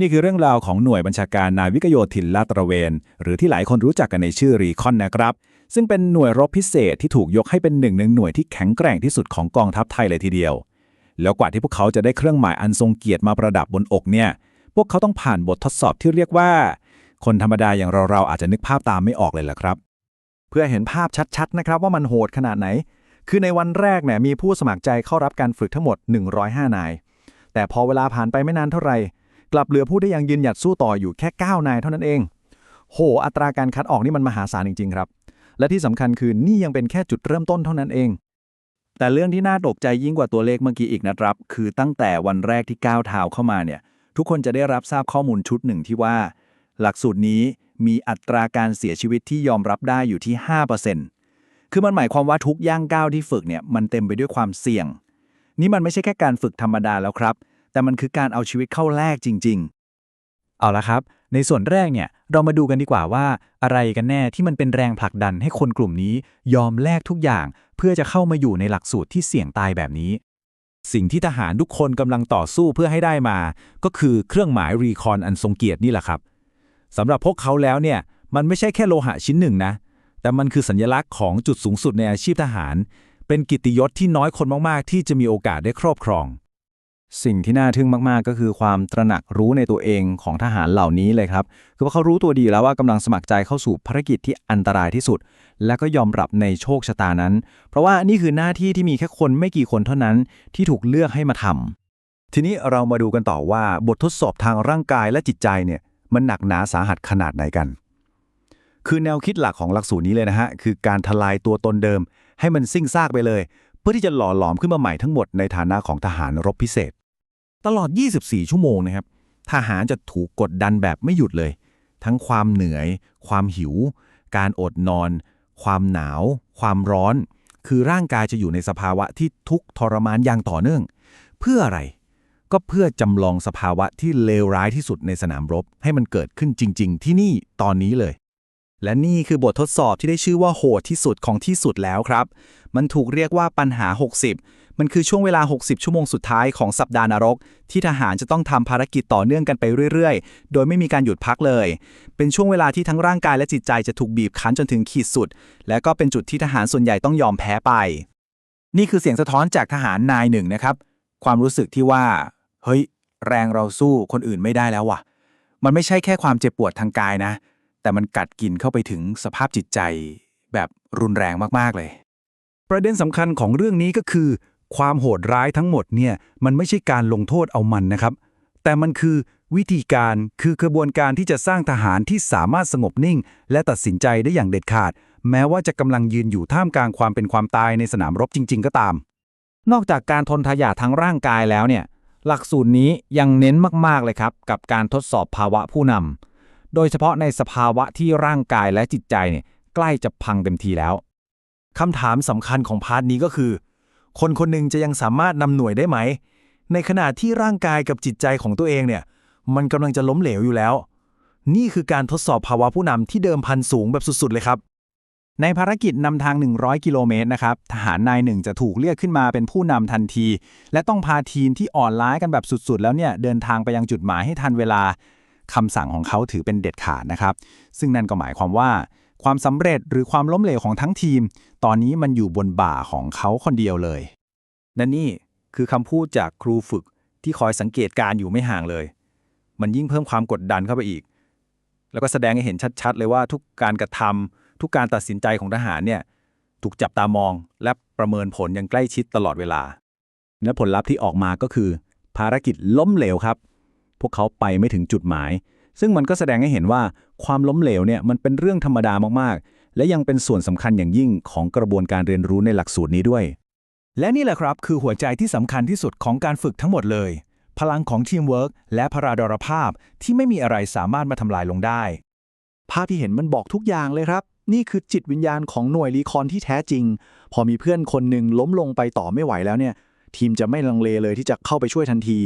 นี่คือเรื่องราวของหน่วยบัญชาการนาวิกโยธินลาดตระเวน หรือที่หลายคนรู้จักกันในชื่อรีคอนนะครับ ซึ่งเป็นหน่วยรบพิเศษที่ถูกยกให้เป็นหนึ่งในหน่วยที่แข็งแกร่งที่สุดของกองทัพไทยเลยทีเดียว แล้วกว่าที่พวกเขาจะได้เครื่องหมายอันทรงเกียรติมาประดับบนอกเนี่ย พวกเขาต้องผ่านบททดสอบที่เรียกว่า คนธรรมดาอย่างเราๆอาจจะนึกภาพตามไม่ออกเลยล่ะครับ เพื่อเห็นภาพชัดๆนะครับว่ามันโหดขนาดไหน คือในวันแรกเนี่ยมีผู้สมัครใจเข้ารับการฝึกทั้งหมด 105 นาย แต่พอเวลาผ่านไปไม่นานเท่าไหร่ กลับเหลือผู้ที่ยังยืนหยัดสู้ต่ออยู่แค่ 9 นายเท่านั้นเอง โห อัตราการคัดออกนี่มันมหาศาลจริง ๆ ครับ และที่สำคัญคือนี่ยังเป็นแค่จุดเริ่มต้นเท่านั้นเอง แต่เรื่องที่น่าตกใจยิ่งกว่าตัวเลขเมื่อกี้อีกนะครับ คือตั้งแต่วันแรกที่ก้าวเท้าเข้ามาเนี่ย ทุกคนจะได้รับทราบข้อมูลชุดหนึ่งที่ว่า หลักสูตรนี้มีอัตราการเสียชีวิตที่ยอมรับได้อยู่ที่ 5%คือมันหมายความว่าทุกย่างก้าวที่ฝึกเนี่ยมันเต็มไปด้วยความเสี่ยง นี่มันไม่ใช่แค่การฝึกธรรมดาแล้วครับ แต่มันคือการเอาชีวิตเข้าแลกจริง ๆ เอาละครับ ในส่วนแรกเนี่ยเรามาดูกันดีกว่าว่า อะไรกันแน่ที่มันเป็นแรงผลักดันให้คนกลุ่มนี้ยอมแลกทุกอย่าง เพื่อจะเข้ามาอยู่ในหลักสูตรที่เสี่ยงตายแบบนี้ สิ่งที่ทหารทุกคนกำลังต่อสู้เพื่อให้ได้มา ก็คือเครื่องหมายรีคอนอันทรงเกียรตินี่แหละครับสำหรับพวกเขาแล้วเนี่ยมันไม่ใช่แค่โลหะชิ้นหนึ่งนะแต่มันคือสัญลักษณ์ของจุดสูงสุดในอาชีพทหาร เป็นกิตติยศที่น้อยคนมาก ๆ ที่จะมีโอกาสได้ครอบครอง สิ่งที่น่าทึ่งมากๆ ก็คือความตระหนักรู้ในตัวเองของทหารเหล่านี้เลยครับ คือว่าเขารู้ตัวดีแล้วว่ากำลังสมัครใจเข้าสู่ภารกิจที่อันตรายที่สุด และก็ยอมรับในโชคชะตานั้น เพราะว่านี่คือหน้าที่ที่มีแค่คนไม่กี่คนเท่านั้นที่ถูกเลือกให้มาทำทีนี้เรามาดูกันต่อว่าบททดสอบทางร่างกายและจิตใจเนี่ยมันหนักหนาสาหัสขนาดไหนกัน คือแนวคิดหลักของหลักสูตรนี้เลยนะฮะคือการทลายตัวตนเดิม ให้มันสิ้งซากไปเลย เพื่อที่จะหล่อหลอมขึ้นมาใหม่ทั้งหมดในฐานะของทหารรบพิเศษ ตลอด 24 ชั่วโมงนะครับ ทหารจะถูกกดดันแบบไม่หยุดเลย ทั้งความเหนื่อย ความหิว การอดนอน ความหนาว ความร้อน คือร่างกายจะอยู่ในสภาวะที่ทุกข์ทรมานอย่างต่อเนื่อง เพื่ออะไร ก็เพื่อจำลองสภาวะที่เลวร้ายที่สุดในสนามรบ ให้มันเกิดขึ้นจริง ๆ ที่นี่ตอนนี้เลย และนี่คือบททดสอบที่ได้ชื่อว่าโหดที่สุดของที่สุดแล้วครับ มันถูกเรียกว่าปัญหา 60 มันคือช่วงเวลา 60 ชั่วโมงสุดท้ายของสัปดาห์นรก ที่ทหารจะต้องทำภารกิจต่อเนื่องกันไปเรื่อยๆ โดยไม่มีการหยุดพักเลย เป็นช่วงเวลาที่ทั้งร่างกายและจิตใจจะถูกบีบคั้นจนถึงขีดสุด และก็เป็นจุดที่ทหารส่วนใหญ่ต้องยอมแพ้ไป นี่คือเสียงสะท้อนจากทหารนายหนึ่งนะครับ ความรู้สึกที่ว่า เฮ้ย แรงเราสู้คนอื่นไม่ได้แล้วว่ะ มันไม่ใช่แค่ความเจ็บปวดทางกายนะ แต่มันกัดกินเข้าไปถึงสภาพจิตใจแบบรุนแรงมากๆเลย ประเด็นสำคัญของเรื่องนี้ก็คือ ความโหดร้ายทั้งหมดเนี่ยมันไม่ใช่การลงโทษเอามันนะครับ แต่มันคือวิธีการคือกระบวนการที่จะสร้างทหารที่สามารถสงบนิ่ง และตัดสินใจได้อย่างเด็ดขาด แม้ว่าจะกำลังยืนอยู่ท่ามกลางความเป็นความตายในสนามรบจริง ๆ ก็ตาม นอกจากการทนทายาททางร่างกายแล้วเนี่ยหลักสูตรนี้ยังเน้นมากๆเลยครับ กับการทดสอบภาวะผู้นำ โดยเฉพาะในสภาวะที่ร่างกายและจิตใจเนี่ยใกล้จะพังเต็มทีแล้ว คำถามสำคัญของพาร์ทนี้ก็คือ คนคนหนึ่งจะยังสามารถนำหน่วยได้ไหม ในขณะที่ร่างกายกับจิตใจของตัวเองเนี่ย มันกำลังจะล้มเหลวอยู่แล้ว นี่คือการทดสอบภาวะผู้นำที่เดิมพันสูงแบบสุดๆเลยครับ ในภารกิจนำทาง 100 กิโลเมตรนะครับ ทหารนายหนึ่งจะถูกเรียกขึ้นมาเป็นผู้นำทันที และต้องพาทีมที่อ่อนล้ากันแบบสุดๆ แล้วเนี่ยเดินทางไปยังจุดหมายให้ทันเวลา คำสั่งของเขาถือเป็นเด็ดขาดนะครับ ซึ่งนั่นก็หมายความว่าความสำเร็จหรือความล้มเหลวของทั้งทีม ตอนนี้มันอยู่บนบ่าของเขาคนเดียวเลย นั่นนี่คือคำพูดจากครูฝึกที่คอยสังเกตการอยู่ไม่ห่างเลย มันยิ่งเพิ่มความกดดันเข้าไปอีก แล้วก็แสดงให้เห็นชัด ๆ เลยว่าทุกการกระทำทุกการตัดสินใจของทหารเนี่ยถูกจับตามองและประเมินผลอย่างใกล้ชิดตลอดเวลา และผลลัพธ์ที่ออกมาก็คือ ภารกิจล้มเหลวครับ พวกเขาไปไม่ถึงจุดหมาย ซึ่งมันก็แสดงให้เห็นว่าความล้มเหลวเนี่ยมันเป็นเรื่องธรรมดามากๆ และยังเป็นส่วนสำคัญอย่างยิ่งของกระบวนการเรียนรู้ในหลักสูตรนี้ด้วย และนี่แหละครับคือหัวใจที่สำคัญที่สุดของการฝึกทั้งหมดเลย พลังของทีมเวิร์กและพราดรภาพที่ไม่มีอะไรสามารถมาทำลายลงได้ ภาพที่เห็นมันบอกทุกอย่างเลยครับนี่คือจิตวิญญาณของหน่วยรีคอนที่แท้จริง พอมีเพื่อนคนหนึ่งล้มลงไปต่อไม่ไหวแล้วเนี่ย ทีมจะไม่ลังเลเลยที่จะเข้าไปช่วยทันที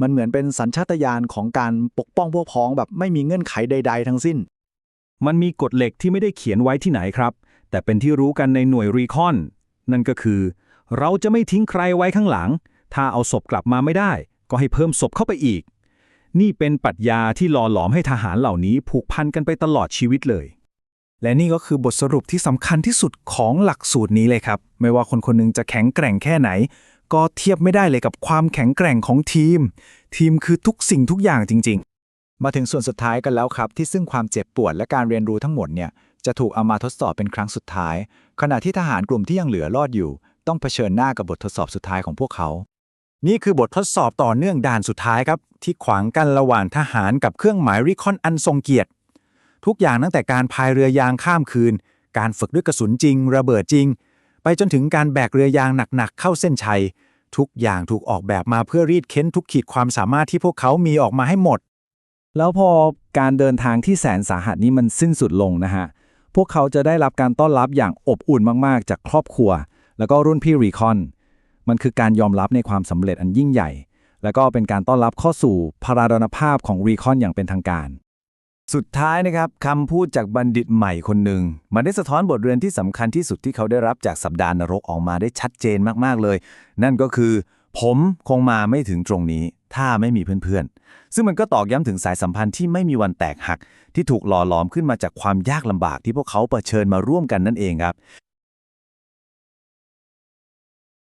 มันเหมือนเป็นสัญชาตญาณของการปกป้องพวกพ้องแบบไม่มีเงื่อนไขใด ๆ ทั้งสิ้น มันมีกฎเหล็กที่ไม่ได้เขียนไว้ที่ไหนครับ แต่เป็นที่รู้กันในหน่วยรีคอน นั่นก็คือ เราจะไม่ทิ้งใครไว้ข้างหลัง ถ้าเอาศพกลับมาไม่ได้ ก็ให้เพิ่มศพเข้าไปอีก นี่เป็นปรัชญาที่หล่อหลอมให้ทหารเหล่านี้ผูกพันกันไปตลอดชีวิตเลยและนี่ก็คือบทสรุปที่สำคัญที่สุดของหลักสูตรนี้เลยครับ ไม่ว่าคนคนหนึงจะแข็งแกร่งแค่ไหน ก็เทียบไม่ได้เลยกับความแข็งแกร่งของทีม ทีมคือทุกสิ่งทุกอย่างจริง ๆ มาถึงส่วนสุดท้ายกันแล้วครับ ที่ซึ่งความเจ็บปวดและการเรียนรู้ทั้งหมดเนี่ยจะถูกเอามาทดสอบเป็นครั้งสุดท้าย ขณะที่ทหารกลุ่มที่ยังเหลือรอดอยู่ ต้องเผชิญหน้ากับบททดสอบสุดท้ายของพวกเขา นี่คือบททดสอบต่อเนื่องด่านสุดท้ายครับ ที่ขวางกันระหว่างทหารกับเครื่องหมายริคอนอันทรงเกียรติ ทุกอย่างตั้งแต่การพายเรือยางข้ามคืน การฝึกด้วยกระสุนจริง ระเบิดจริง ไปจนถึงการแบกเรือยางหนักๆเข้าเส้นชัย ทุกอย่างถูกออกแบบมาเพื่อรีดเค้นทุกขีดความสามารถที่พวกเขามีออกมาให้หมด แล้วพอการเดินทางที่แสนสาหัสนี้มันสิ้นสุดลงนะฮะ พวกเขาจะได้รับการต้อนรับอย่างอบอุ่นมาก ๆ จากครอบครัว แล้วก็รุ่นพี่รีคอน มันคือการยอมรับในความสำเร็จอันยิ่งใหญ่ แล้วก็เป็นการต้อนรับเข้าสู่พาราดนภาพของรีคอนอย่างเป็นทางการ สุดท้ายนะครับคำพูดจากบัณฑิตใหม่คนหนึ่งมันได้สะท้อนบทเรียนที่สำคัญที่สุดที่เขาได้รับจากสัปดาห์นรกออกมาได้ชัดเจนมากๆเลย นั่นก็คือ ผมคงมาไม่ถึงตรงนี้ ถ้าไม่มีเพื่อนๆ ซึ่งมันก็ตอกย้ำถึงสายสัมพันธ์ที่ไม่มีวันแตกหัก ที่ถูกหล่อหลอมขึ้นมาจากความยากลำบากที่พวกเขาเผชิญมาร่วมกันนั่นเองครับ